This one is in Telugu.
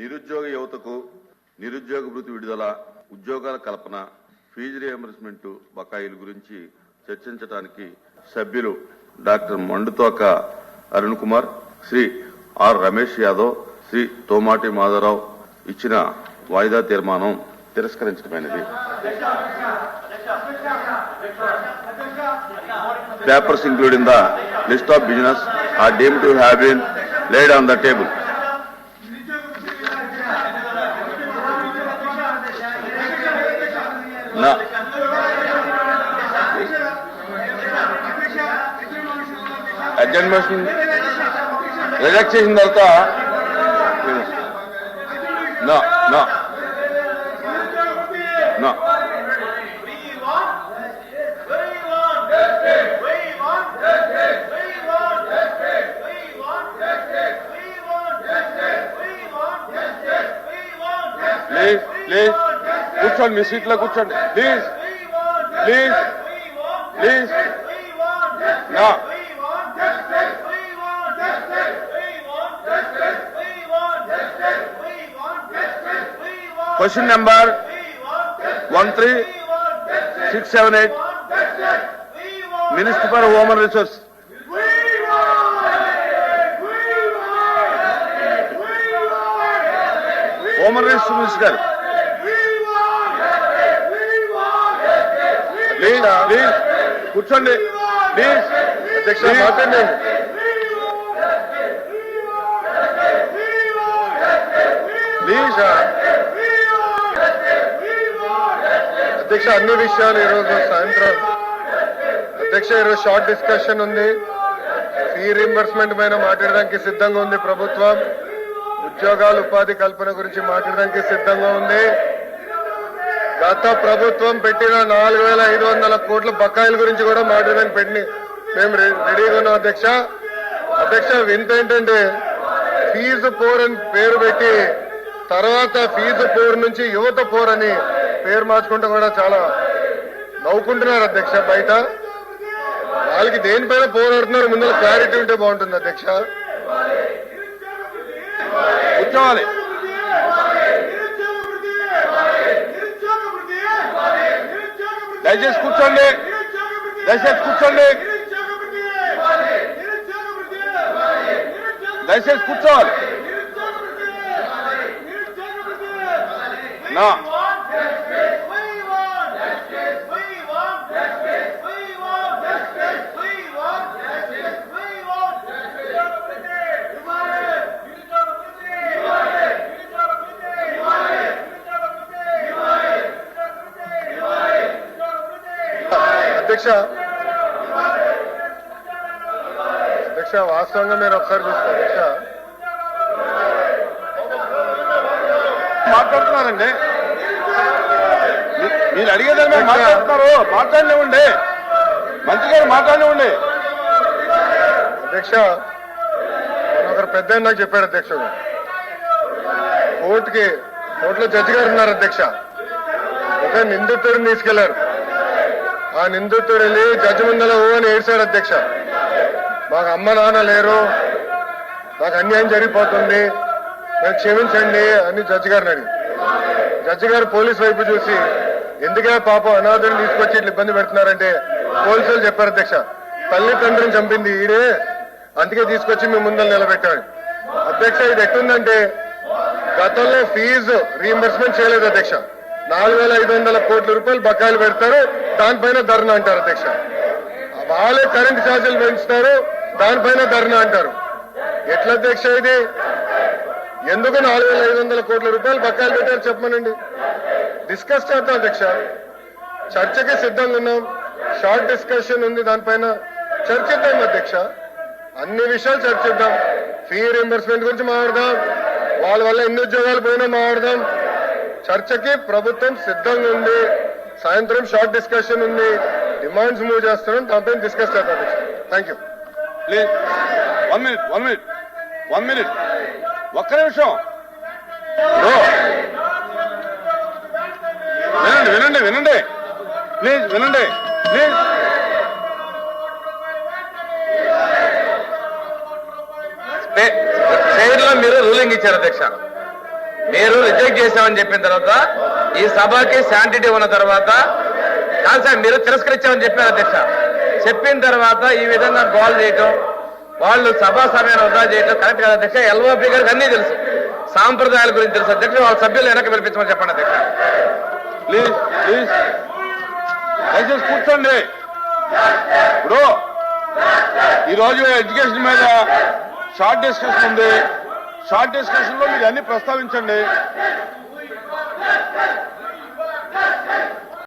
నిరుద్యోగ యువతకు నిరుద్యోగ భృతి విడుదల ఉద్యోగాల కల్పన ఫీజు రియంబర్స్మెంట్ బకాయిల గురించి చర్చించడానికి సభ్యులు డాక్టర్ మండుతోక అరుణ్ కుమార్ శ్రీ ఆర్ రమేష్ యాదవ్ శ్రీ తోమాటి మాధవరావు ఇచ్చిన వాయిదా తీర్మానం తిరస్కరించడమైనది papers including the list of business are deemed to have been laid on the table No. Adjourn motion reject చేసిన తర్వాత నో నో నో కూర్చోండి మీ సీట్లో కూర్చోండి. ప్లీజ్ ప్లీజ్ ప్లీజ్ నా question number one three six seven eight minister for women resource women resource minister please please. కూర్చోండి. ప్లీజ్. అధ్యక్ష మాట్లాడండి. ప్లీజ్ అధ్యక్ష అన్ని విషయాలు ఈరోజు సాయంత్రం. అధ్యక్ష ఈరోజు షార్ట్ డిస్కషన్ ఉంది. ఫీ రీంబర్స్మెంట్ పైన మాట్లాడడానికి సిద్ధంగా ఉంది ప్రభుత్వం. ఉద్యోగాలు ఉపాధి కల్పన గురించి మాట్లాడడానికి సిద్ధంగా ఉంది. గత ప్రభుత్వం పెట్టిన నాలుగు వేల ఐదు వందల కోట్ల బకాయిల గురించి కూడా మాట్లాడడానికి పెట్టి మేము రెడీగా ఉన్నాం అధ్యక్ష. అధ్యక్ష వింత ఏంటంటే ఫీజు పోర్ అని పేరు పెట్టి తర్వాత ఫీజు పోర్ నుంచి యువత పోర్ అని పేరు మార్చుకుంటూ కూడా చాలా నవ్వుకుంటున్నారు అధ్యక్ష బయట. వాళ్ళకి దేనిపైన పోరాడుతున్నారు ముందర క్లారిటీ ఉంటే బాగుంటుంది అధ్యక్ష. కూర్చోవాలి దయచేసి కూర్చోండి. దయచేసి కూర్చోండి. దయచేసి కూర్చోవాలి. నా అధ్యక్ష. అధ్యక్ష వాస్తవంగా మీరు ఒకసారి చూస్తారు అధ్యక్ష. మాట్లాడుతున్నారండి. మీరు అడిగేదాన్ని మీరు మాట్లాడుతున్నారు. మాట్లాడనివ్వండి. మంత్రి గారు మాట్లాడనివ్వండి. అధ్యక్ష ఒకరు పెద్ద నాకు చెప్పాడు అధ్యక్షుడు కోర్టుకి కోర్టులో జడ్జి గారు ఉన్నారు అధ్యక్ష. ఒక నిందితుడిని తీసుకెళ్ళారు. ఆ నిందితుడు వెళ్ళి జడ్జి ముందర ఓ అని ఏడ్చాడు అధ్యక్ష. మాకు అమ్మ నాన్న లేరు. నాకు అన్యాయం జరిగిపోతుంది. నన్ను క్షమించండి అని జడ్జి గారిని అడిగి. జడ్జి గారు పోలీస్ వైపు చూసి ఎందుకే పాపం అనాథుని తీసుకొచ్చి ఇట్లా ఇబ్బంది పెడుతున్నారంటే? పోలీసులు చెప్పారు అధ్యక్ష. తల్లి తండ్రిని చంపింది ఈడే. అందుకే తీసుకొచ్చి మీ ముందర నిలబెట్టాడు. అధ్యక్ష ఇది ఎట్టుందంటే గతంలో ఫీజు రీఎంబర్స్మెంట్ చేయలేదు అధ్యక్ష. నాలుగు వేల ఐదు వందల కోట్ల రూపాయలు బకాయిలు పెడతారు. దానిపైన ధర్నా అంటారు అధ్యక్ష. వాళ్ళే కరెంట్ ఛార్జీలు పెంచుతారు దానిపైన ధర్నా అంటారు. ఎట్లా అధ్యక్ష ఇది? ఎందుకు నాలుగు వేల ఐదు వందల కోట్ల రూపాయలు బకాయిలు పెట్టారు చెప్పమనండి. డిస్కస్ చేద్దాం అధ్యక్ష. చర్చకి సిద్ధంగా ఉన్నాం. షార్ట్ డిస్కషన్ ఉంది దానిపైన చర్చిద్దాం అధ్యక్ష. అన్ని విషయాలు చర్చిద్దాం. ఫీ రీంబర్స్మెంట్ గురించి మాట్లాడదాం. వాళ్ళ వల్ల ఎన్ని ఉద్యోగాలు పోయినా మాట్లాడదాం. చర్చకి ప్రభుత్వం సిద్ధంగా ఉంది. సాయంత్రం షార్ట్ డిస్కషన్ ఉంది. డిమాండ్స్ మూవ్ చేస్తున్నాం. దానిపైన డిస్కస్ చేద్దాం అధ్యక్ష thank you please one minute one minute one minute ఒక్క నిమిషం. వినండి వినండి వినండి. ప్లీజ్ వినండి. ప్లీజ్ చైర్లో మీరు రూలింగ్ ఇచ్చారు అధ్యక్ష. మీరు రిజెక్ట్ చేశామని చెప్పిన తర్వాత ఈ సభకి శాంటిటీ ఉన్న తర్వాత కాదు సార్ మీరు తిరస్కరించామని చెప్పారు అధ్యక్ష. చెప్పిన తర్వాత ఈ విధంగా గోల్ చేయటం వాళ్ళు సభా సమయాన్ని వృధా చేయటం కరెక్ట్ కాదు అధ్యక్ష. ఎల్ఓపి గారికి అన్నీ తెలుసు. సాంప్రదాయాల గురించి తెలుసు అధ్యక్ష. వాళ్ళ సభ్యులు వెనక పిలిపించమని చెప్పండి అధ్యక్ష. Please please. దయచేసి కూర్చోండి. ఇప్పుడు ఈరోజు ఎడ్యుకేషన్ మీద షార్ట్ డిస్కషన్ ఉంది. షార్ట్ డిస్కషన్లో మీరు అన్ని ప్రస్తావించండి.